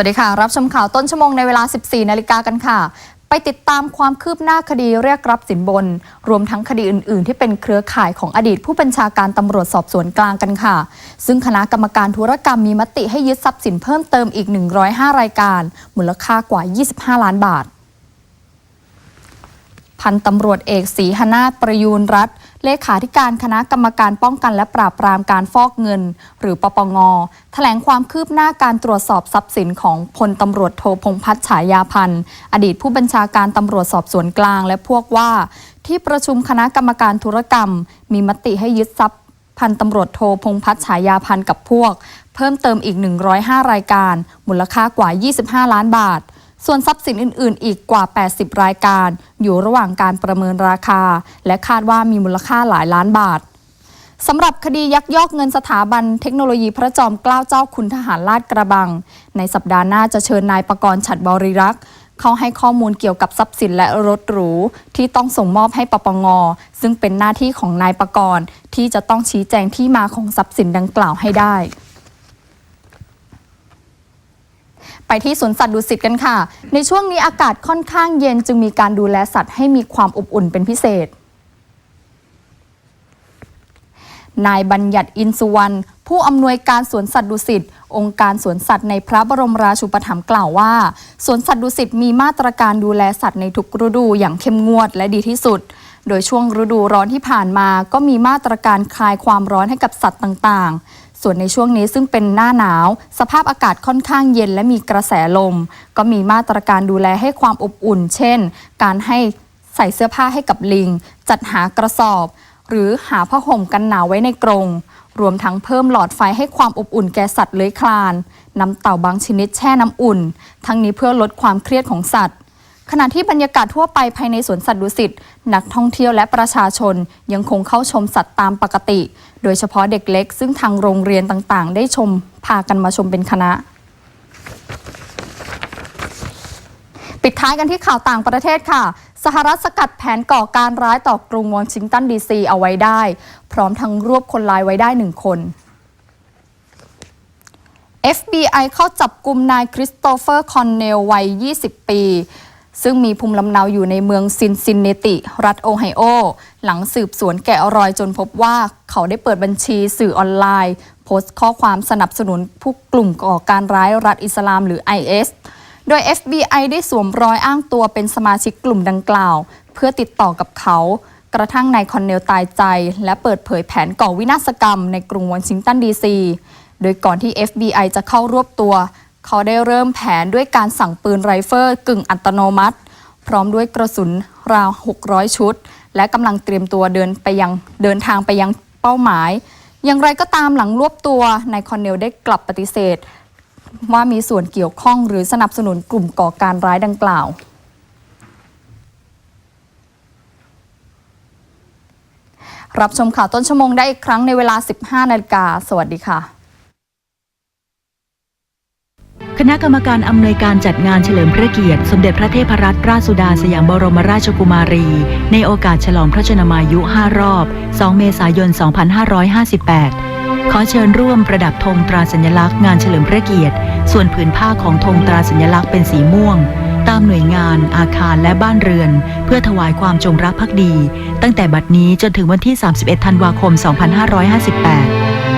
วัสดีค่ะ รับชมข่าวต้นชั่วโมงในเวลา 14 นาฬิกากันค่ะ ไปติดตามความคืบหน้าคดีเรียกรับสินบน รวมทั้งคดีอื่น ๆ ที่เป็นเครือข่ายของอดีตผู้บัญชาการตำรวจสอบสวนกลางกันค่ะ ซึ่งคณะกรรมการธุรกรรมมีมติให้ยึดทรัพย์สินเพิ่มเติมอีก 105 รายการ มูลค่ากว่า 25 ล้านบาท พันตำรวจเอกศรีหนาถประยูรรัตน์เลขาธิการคณะกรรมการป้องกันและปราบปรามการฟอกเงิน หรือปปง แถลงความคืบหน้าการตรวจสอบทรัพย์สินของพลตำรวจโทพงษ์พัฒน์ฉายาพันธ์อดีตผู้บัญชาการตำรวจสอบสวนกลางและพวกว่า ที่ประชุมคณะกรรมการธุรกรรม มีมติให้ยึดทรัพย์พันตำรวจโทพงษ์พัฒน์ฉายาพันธ์กับพวก เพิ่มเติมอีก 105 รายการ มูลค่ากว่า 25 ล้านบาท ส่วนทรัพย์สินอื่น ๆ อีกกว่า 80 รายการ อยู่ระหว่างการประเมินราคา และคาดว่ามีมูลค่าหลายล้านบาทสำหรับคดียักยอกเงินสถาบันเทคโนโลยีพระจอมเกล้าเจ้าคุณทหารลาดกระบัง ในสัปดาห์หน้าจะเชิญนายประกรณ์ฉัดบริรักษ์เขาให้ข้อมูลเกี่ยวกับทรัพย์สินและรถหรู ที่ต้องส่งมอบให้ปปง ซึ่งเป็นหน้าที่ของนายประกรณ์ที่จะต้องชี้แจงที่มาของทรัพย์สินดังกล่าวให้ได้ ไปที่สวนสัตว์ดุสิตกันค่ะ ในช่วงนี้อากาศค่อนข้างเย็นจึงมีการดูแลสัตว์ให้มีความอบอุ่นเป็นพิเศษ นายบัญญัติอินสุวรรณผู้อำนวยการสวนสัตว์ดุสิตองค์การสวนสัตว์ในพระบรมราชูปถัมภ์กล่าวว่าสวนสัตว์ดุสิตมีมาตรการดูแลสัตว์ในทุกฤดูอย่างเข้มงวดและดีที่สุด โดยช่วงฤดูร้อนที่ผ่านมาก็มีมาตรการคลายความร้อนให้กับสัตว์ต่างๆ ส่วนในช่วงนี้ซึ่งเป็นหน้าหนาว สภาพอากาศค่อนข้างเย็นและมีกระแสลม ก็มีมาตรการดูแลให้ความอบอุ่น เช่น การให้ใส่เสื้อผ้าให้กับลิง จัดหากระสอบ หรือหาผ้าห่มกันหนาวไว้ในกรงรวมทั้งเพิ่มหลอดไฟให้ความอบอุ่นแก่สัตว์เลื้อยคลานนำเต่าบางชนิดแช่น้ำอุ่น ทั้งนี้เพื่อลดความเครียดของสัตว์ ขณะที่บรรยากาศทั่วไปภายในสวนสัตว์ดุสิตนักท่องเที่ยวและประชาชนยังคงเข้าชมสัตว์ตามปกติ โดยเฉพาะเด็กเล็ก ซึ่งทางโรงเรียนต่างๆ ได้ชมพากันมาชมเป็นคณะ ปิดท้ายกันที่ข่าวต่างประเทศค่ะ สหรัฐสกัดแผนก่อการร้ายต่อกรุงวอชิงตันดีซีเอาไว้ได้ พร้อมทั้งรวบคนร้ายไว้ได้หนึ่งคน FBI เข้าจับกลุ่มนายคริสโตเฟอร์คอนเนลวัย 20 ปี ซึ่งมีภูมิลำเนาอยู่ในเมืองซินซินเนติ รัฐโอไฮโอ หลังสืบสวนแกะรอยจนพบว่าเขาได้เปิดบัญชีสื่อออนไลน์ โพสต์ข้อความสนับสนุนผู้กลุ่มก่อการร้ายรัฐอิสลามหรือ IS โดย FBI ได้สวมรอยอ้างตัวเป็นสมาชิกกลุ่มดังกล่าว เพื่อติดต่อกับเขา กระทั่งนายคอนเนลตายใจ และเปิดเผยแผนก่อวินาศกรรมในกรุงวอชิงตันดีซี โดยก่อนที่ FBI จะเข้ารวบตัว เขาได้เริ่มแผนด้วยการสั่งปืนไรเฟิลกึ่งอัตโนมัติ พร้อมด้วยกระสุนราว 600 ชุด และกำลังเตรียมตัวเดินไปยังเดินทางไปยังเป้าหมาย อย่างไรก็ตามหลังรวบตัวนายคอนเนลได้กลับปฏิเสธ ว่ามีส่วนเกี่ยวข้องหรือสนับสนุนกลุ่มก่อการร้ายดังกล่าวรับชมข่าวต้นชั่วโมงได้อีกครั้งในเวลา 15 นาฬิกา สวัสดีค่ะ คณะกรรมการอำนวยการจัดงานเฉลิมพระเกียรติ สมเด็จพระเทพรัตนราชสุดาสยามบรมราชกุมารี ในโอกาสฉลองพระชนมายุ 5 รอบ 2 เมษายน 2558 ขอเชิญร่วมประดับธงตราสัญลักษณ์งานเฉลิมพระเกียรติ ส่วนผืนผ้าของธงตราสัญลักษณ์เป็นสีม่วง ตามหน่วยงาน อาคารและบ้านเรือน เพื่อถวายความจงรักภักดี ตั้งแต่บัดนี้จนถึงวันที่ 31 ธันวาคม 2558